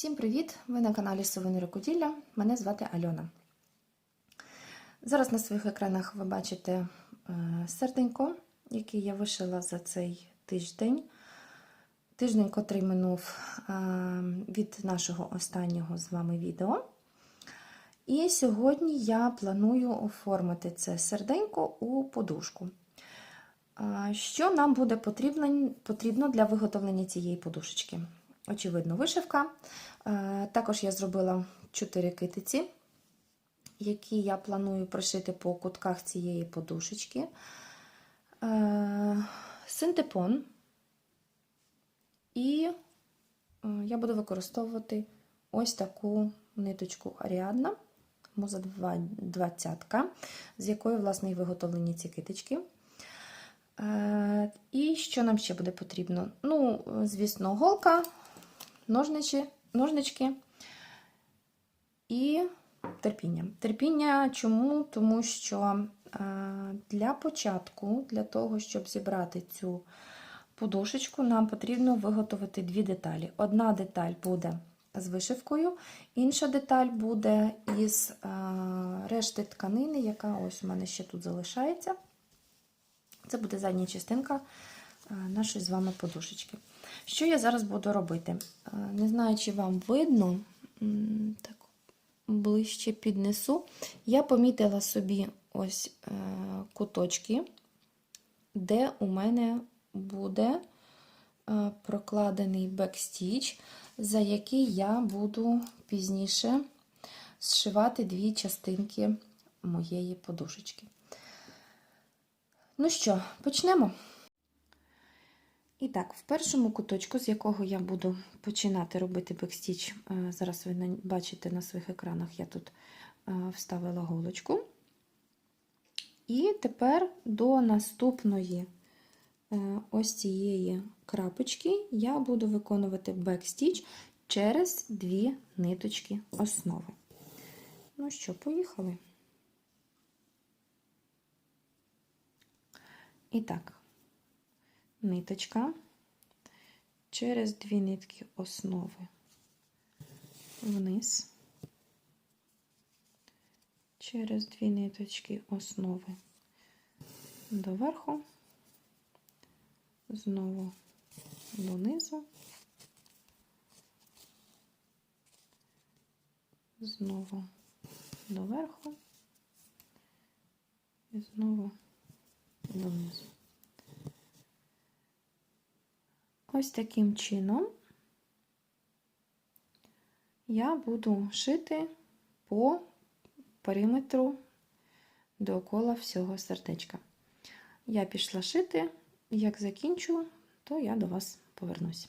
Всім привіт! Ви на каналі Совини Рукоділля. Мене звати Альона. Зараз на своїх екранах ви бачите е, серденько, яке я вишила за цей тиждень. Тиждень, котрий минув е, від нашого останнього з вами відео. І сьогодні я планую оформити це серденько у подушку. Е, Що нам буде потрібно, потрібно для виготовлення цієї подушечки? Очевидно, вишивка. Е, Також я зробила 4 китиці, які я планую пришити по кутках цієї подушечки. Е, Синтепон. І е, я буду використовувати ось таку ниточку Аріадна, муза 20, з якої, власне, і виготовлені ці китички. І що нам ще буде потрібно? Ну, звісно, голка, ножнички, ножнички і терпіння. Терпіння чому? Тому що е, для початку, для того, щоб зібрати цю подушечку, нам потрібно виготовити дві деталі. Одна деталь буде з вишивкою, інша деталь буде із е, решти тканини, яка ось у мене ще тут залишається. Це буде задня частинка нашої з вами подушечки. Що я зараз буду робити? Не знаю, чи вам видно, так ближче піднесу. Я помітила собі ось е, куточки, де у мене буде е, прокладений бекстіч, за який я буду пізніше зшивати дві частинки моєї подушечки. Ну що, почнемо. І так, в першому куточку, з якого я буду починати робити бекстіч, зараз ви бачите на своїх екранах, я тут вставила голочку. І тепер до наступної ось цієї крапочки я буду виконувати бекстіч через дві ниточки основи. Ну що, поїхали. І так, ниточка через дві нитки основи вниз, через дві ниточки основи доверху, знову донизу, знову доверху і знову донизу. Ось таким чином я буду шити по периметру довкола всього сердечка. Я пішла шити, як закінчу, то я до вас повернусь.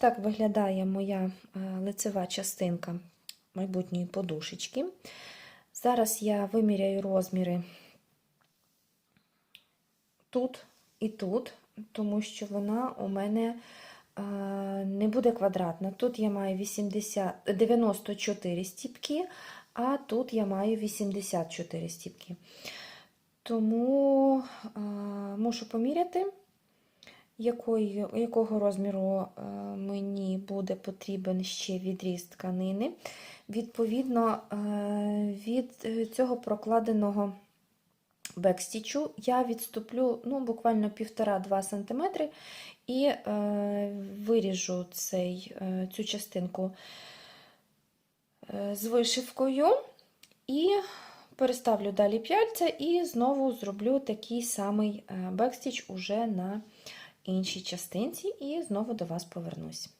Так виглядає моя лицева частинка майбутньої подушечки. Зараз я виміряю розміри тут і тут, тому що вона у мене не буде квадратна. Тут я маю 80, 94 стіпки, а тут я маю 84 стіпки. Тому мушу поміряти якої, якого розміру е, мені буде потрібен ще відріз тканини. Відповідно, е, від цього прокладеного бекстічу я відступлю ну, буквально 1,5-2 см і е, виріжу цей, цю частинку з вишивкою і переставлю далі п'яльця і знову зроблю такий самий бекстіч уже на іншій частинці і знову до вас повернусь.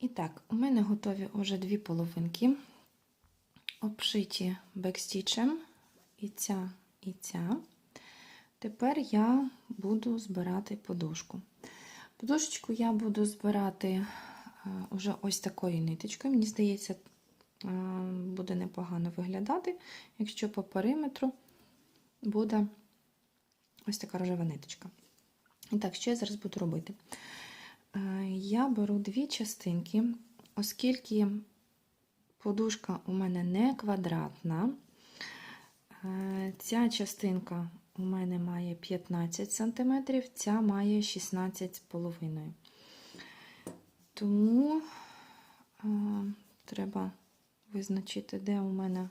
І так, у мене готові вже дві половинки, обшиті бекстічем, і ця, і ця. Тепер я буду збирати подушку. Подушечку я буду збирати вже ось такою ниточкою. Мені здається, буде непогано виглядати, якщо по периметру буде ось така рожева ниточка. І так, що я зараз буду робити? Я беру дві частинки, оскільки подушка у мене не квадратна, ця частинка у мене має 15 см, ця має 16,5 Тому а, треба визначити, де у мене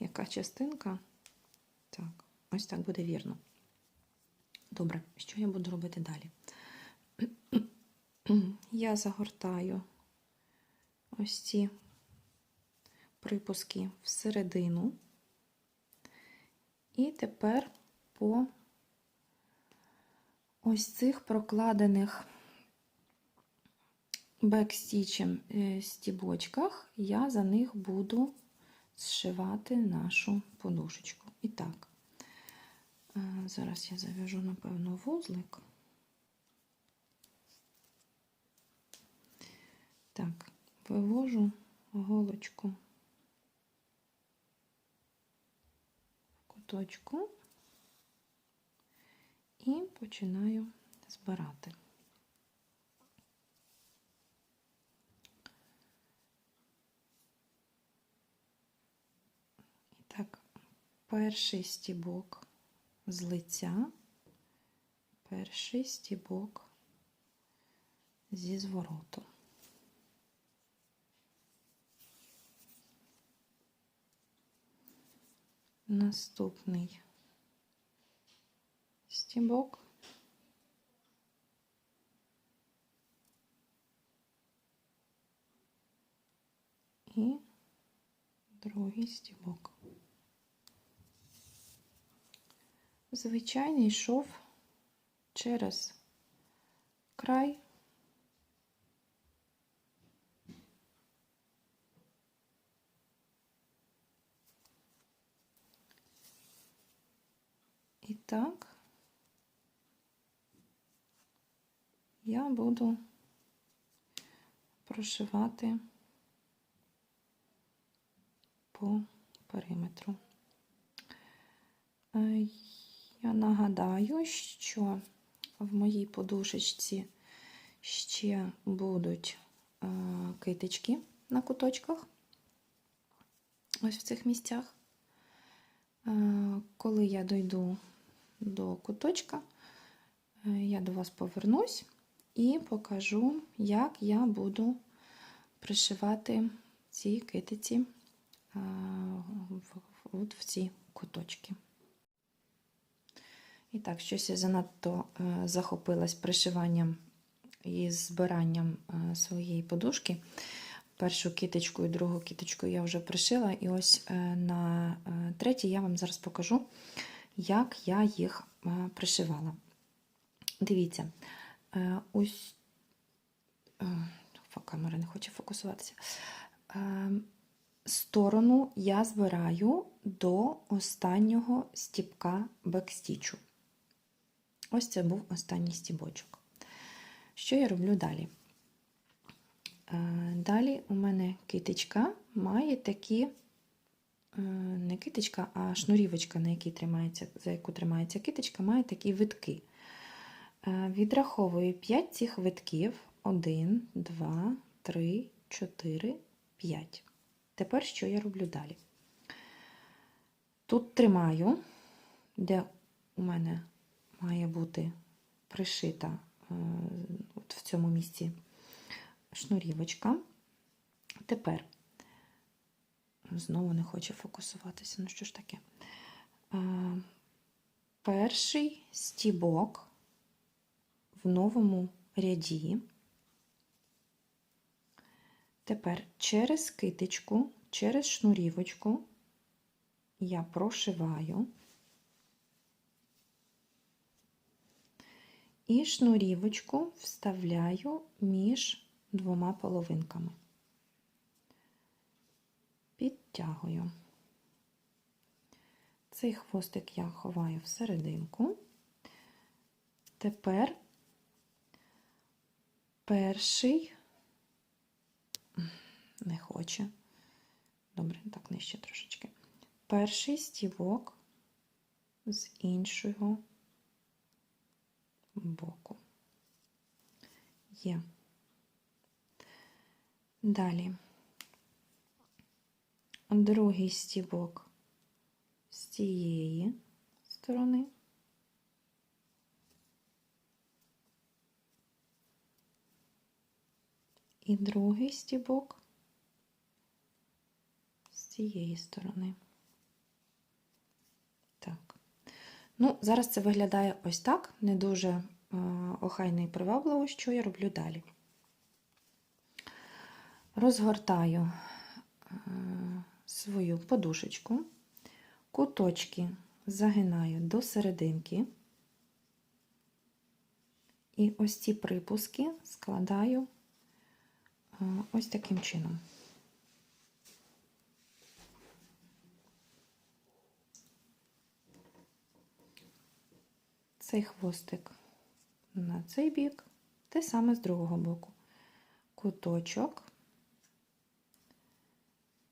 яка частинка. Так, ось так буде вірно. Добре, що я буду робити далі? Я загортаю ось ці припуски всередину. І тепер по ось цих прокладених бекстічем е, стібочках я за них буду зшивати нашу подушечку. І так, зараз я зав'яжу, напевно, вузлик. Так, вивожу голочку в куточку і починаю збирати. І так, перший стібок з лиця, перший стібок зі звороту. Наступний стібок. І другий стібок. Звичайний йшов через край. І так я буду прошивати по периметру. Е, я нагадаю, що в моїй подушечці ще будуть е, китички на куточках, ось в цих місцях. Е, коли я дойду до куточка, я до вас повернусь і покажу, як я буду пришивати ці китиці в ці куточки. І так, щось я занадто е, захопилась пришиванням і збиранням е, своєї подушки. Першу киточку і другу киточку я вже пришила, і ось е, на третій я вам зараз покажу, як я їх пришивала. Дивіться, ось камера не хоче фокусуватися. Сторону я збираю до останнього стіпка бекстічу. Ось це був останній стібочок. Що я роблю далі? Далі у мене китичка має такі, не китичка, а шнурівочка, на якій тримається, за яку тримається китичка, має такі витки. Відраховую 5 цих витків: 1, 2, 3, 4, 5. Тепер що я роблю далі? Тут тримаю, де у мене має бути пришита е, от в цьому місці шнурівочка. Тепер, знову не хоче фокусуватися, ну що ж таке? Е, перший стібок в новому ряді. Тепер через китичку, через шнурівочку я прошиваю І шнурівочку вставляю між двома половинками. Підтягую. Цей хвостик я ховаю всерединку. Тепер перший не хоче. Добре, так нижче трошечки. Перший стівок з іншого боку. Є. Далі другий стівок з цієї сторони. І другий стібок з цієї сторони. Так. Ну, зараз це виглядає ось так, не дуже е, охайно і привабливо, що я роблю далі. Розгортаю е, свою подушечку, куточки загинаю до серединки. І ось ці припуски складаю е, ось таким чином. Цей хвостик на цей бік, те саме з другого боку. Куточок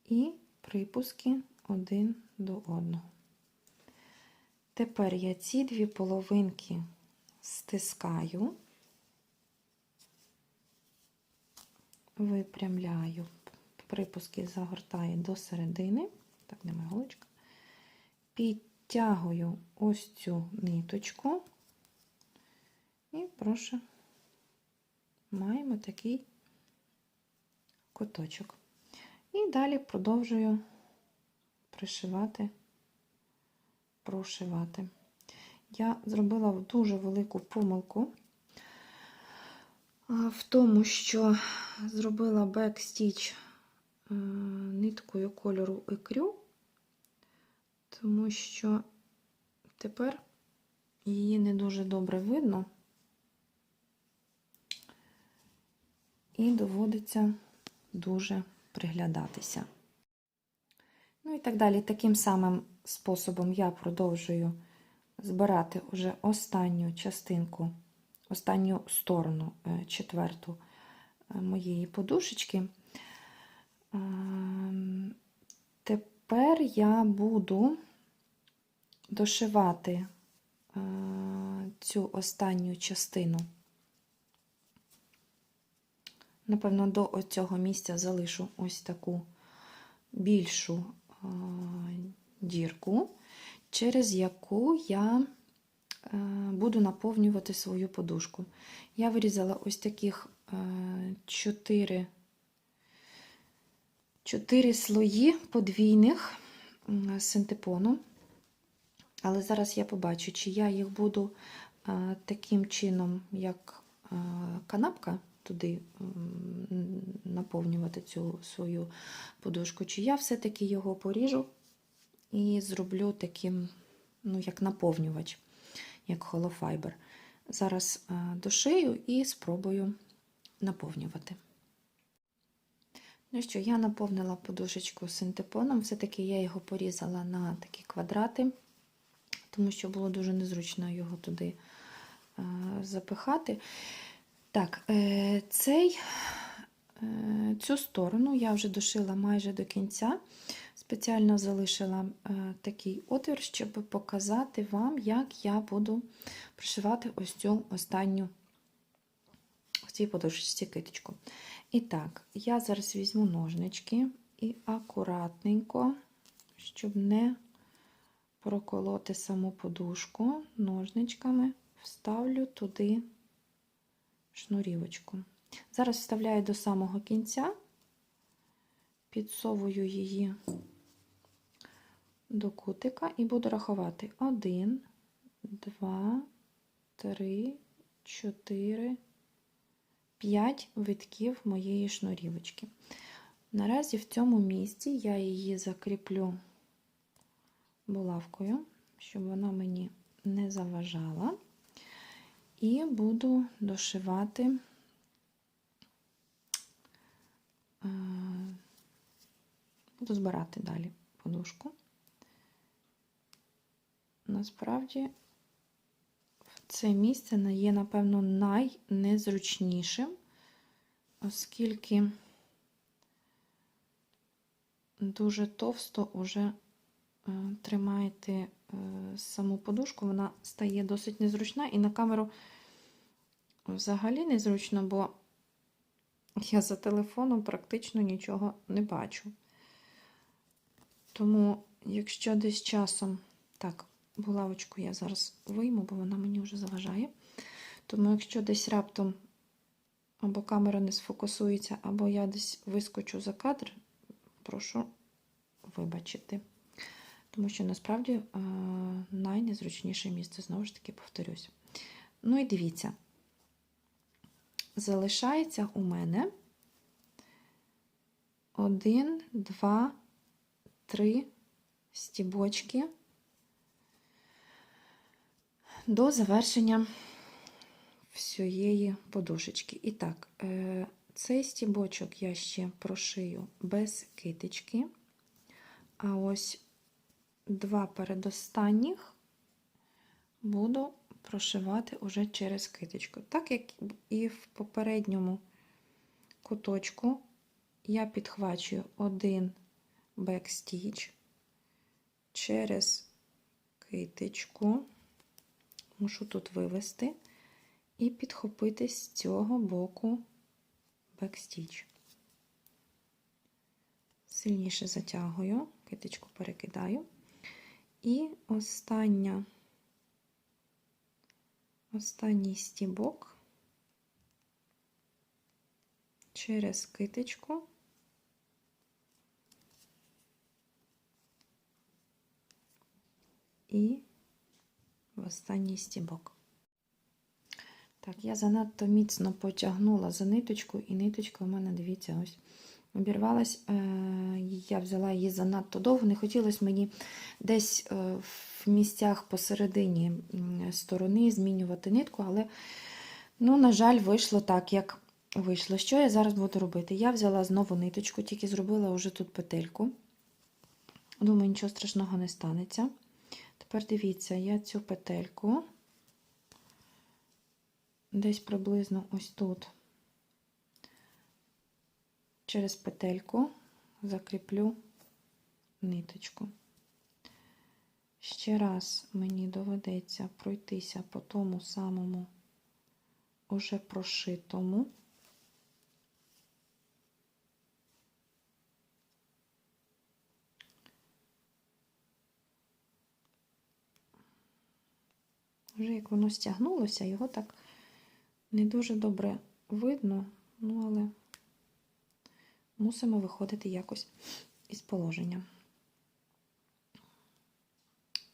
і припуски один до одного. Тепер я ці дві половинки стискаю, випрямляю, припуски загортаю до середини, так, немає голочка, підтягую ось цю ниточку і прошу, маємо такий куточок. І далі продовжую пришивати, прошивати. Я зробила дуже велику помилку в тому, що зробила бекстіч ниткою кольору ікрю, тому що тепер її не дуже добре видно, і доводиться дуже приглядатися. Ну і так далі. Таким самим способом я продовжую збирати вже останню частинку, останню сторону, е, четверту е, моєї подушечки. Ем, тепер я буду дошивати е, цю останню частину. Напевно, до цього місця залишу ось таку більшу дірку, через яку я е, буду наповнювати свою подушку. Я вирізала ось таких 4 4 слої подвійних синтепону. Але зараз я побачу, чи я їх буду е, таким чином, як е, канапка туди наповнювати цю свою подушку, чи я все-таки його поріжу і зроблю таким, ну, як наповнювач, як холофайбер. Зараз е, дошию і спробую наповнювати. Ну що, я наповнила подушечку синтепоном, все-таки я його порізала на такі квадрати, тому що було дуже незручно його туди е, запихати. Так, е, цей, е, цю сторону я вже дошила майже до кінця. Спеціально залишила такий отвір, щоб показати вам, як я буду пришивати ось цю останню в цій подушечці киточку. І так, я зараз візьму ножнички і акуратненько, щоб не проколоти саму подушку, ножничками вставлю туди шнурівочку. Зараз вставляю до самого кінця, підсовую її до кутика і буду рахувати 1, 2, 3, 4, 5 витків моєї шнурівочки. Наразі в цьому місці я її закріплю булавкою, щоб вона мені не заважала. І буду дошивати е, буду збирати далі подушку. Насправді, це місце є, напевно, найнезручнішим, оскільки дуже товсто вже тримаєте е, саму подушку, вона стає досить незручна, і на камеру взагалі незручно, бо я за телефоном практично нічого не бачу. Тому, якщо десь часом, так, булавочку я зараз вийму, бо вона мені вже заважає. Тому, якщо десь раптом або камера не сфокусується, або я десь вискочу за кадр, прошу вибачити. Тому що насправді е, найнезручніше місце, знову ж таки, повторюсь. Ну і дивіться, залишається у мене один, два, три стібочки до завершення всієї подушечки. І так, е, цей стібочок я ще прошию без китички, а ось два передостанніх буду прошивати уже через китичку. Так як і в попередньому куточку я підхвачую один бекстіч через китичку, мушу тут вивести, і підхопити з цього боку бекстіч. Сильніше затягую, китичку перекидаю. І остання, останній стібок. Через китичку. І в останній стібок. Так, я занадто міцно потягнула за ниточку, і ниточка у мене, дивіться, ось обірвалась. Е, я взяла її занадто довго. Не хотілося мені десь е, в місцях посередині сторони змінювати нитку, але, ну, на жаль, вийшло так, як вийшло. Що я зараз буду робити? Я взяла знову ниточку, тільки зробила вже тут петельку. Думаю, нічого страшного не станеться. Тепер дивіться, я цю петельку десь приблизно ось тут через петельку закріплю ниточку. Ще раз мені доведеться пройтися по тому самому уже прошитому. Вже як воно стягнулося, його так не дуже добре видно, ну але мусимо виходити якось із положення.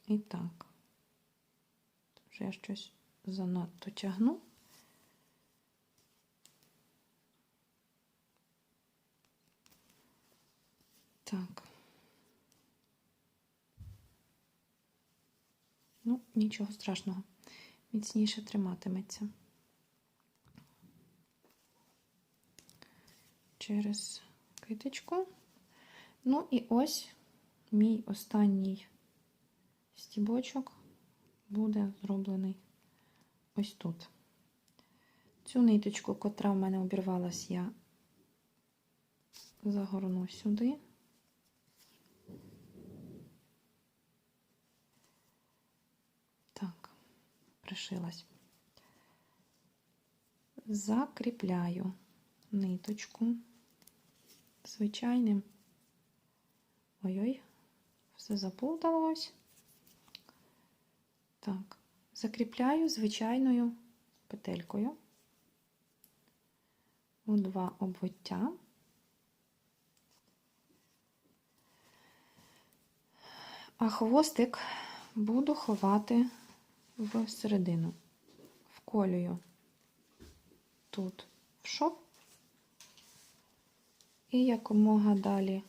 І так, вже я щось занадто тягну. Так. Ну, нічого страшного, міцніше триматиметься. Через китичку. Ну і ось мій останній стібочок буде зроблений ось тут. Цю ниточку, котра в мене обірвалась, я загорну сюди. Так, пришилась. Закріпляю ниточку звичайним. Ой-ой, все заплуталось. Так, закріпляю звичайною петелькою у два обвиття. А хвостик буду ховати в середину, вколюю тут в шов і якомога далі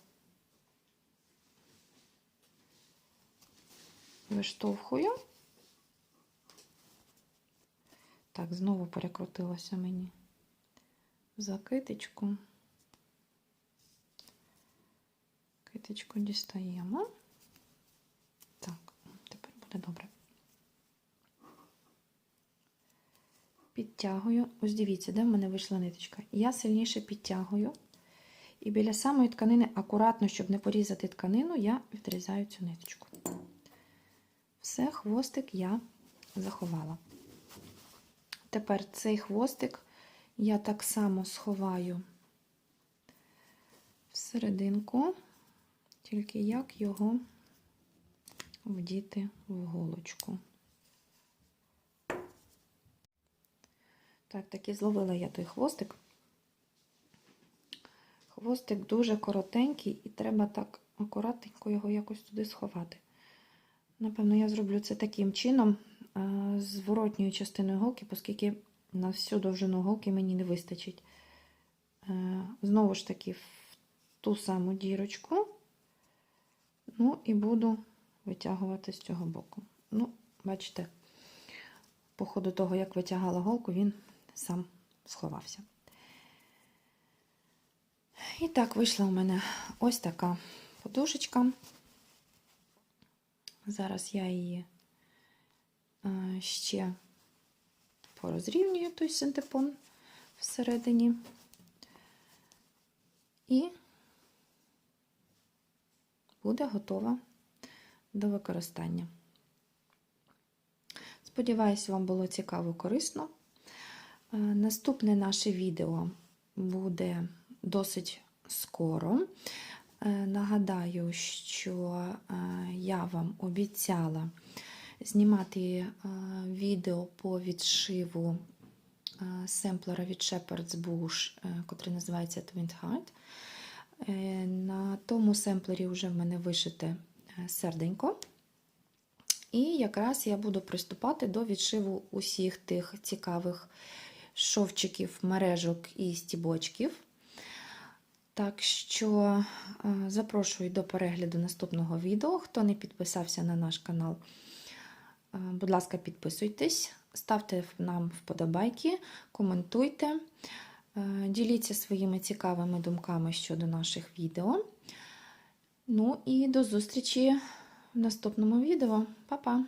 виштовхую, Так, знову перекрутилося мені за китичку. Китичку дістаємо. Так, тепер буде добре. Підтягую. Ось дивіться, де в мене вийшла ниточка. Я сильніше підтягую. І біля самої тканини, акуратно, щоб не порізати тканину, я відрізаю цю ниточку. Все, хвостик я заховала. Тепер цей хвостик я так само сховаю всерединку, тільки як його вдіти в голочку. Так, таки зловила я той хвостик. Хвостик дуже коротенький, і треба так акуратненько його якось туди сховати. Напевно, я зроблю це таким чином, з воротньою частиною голки, оскільки на всю довжину голки мені не вистачить. Е, Знову ж таки, в ту саму дірочку. Ну, і буду витягувати з цього боку. Ну, бачите, по ходу того, як витягала голку, він сам сховався. І так, вийшла у мене ось така подушечка. Зараз я її е, ще порозрівнюю той синтепон всередині. І буде готова до використання. Сподіваюсь, вам було цікаво корисно. Е, Наступне наше відео буде досить скоро. Е, Нагадаю, що е, я вам обіцяла знімати відео по відшиву семплера від Shepherd's Bush, який називається Twin Heart. На тому семплері вже в мене вишите серденько. І якраз я буду приступати до відшиву усіх тих цікавих шовчиків, мережок і стібочків. Так що запрошую до перегляду наступного відео. Хто не підписався на наш канал, будь ласка, підписуйтесь, ставте нам вподобайки, коментуйте, діліться своїми цікавими думками щодо наших відео. Ну і до зустрічі в наступному відео. Па-па!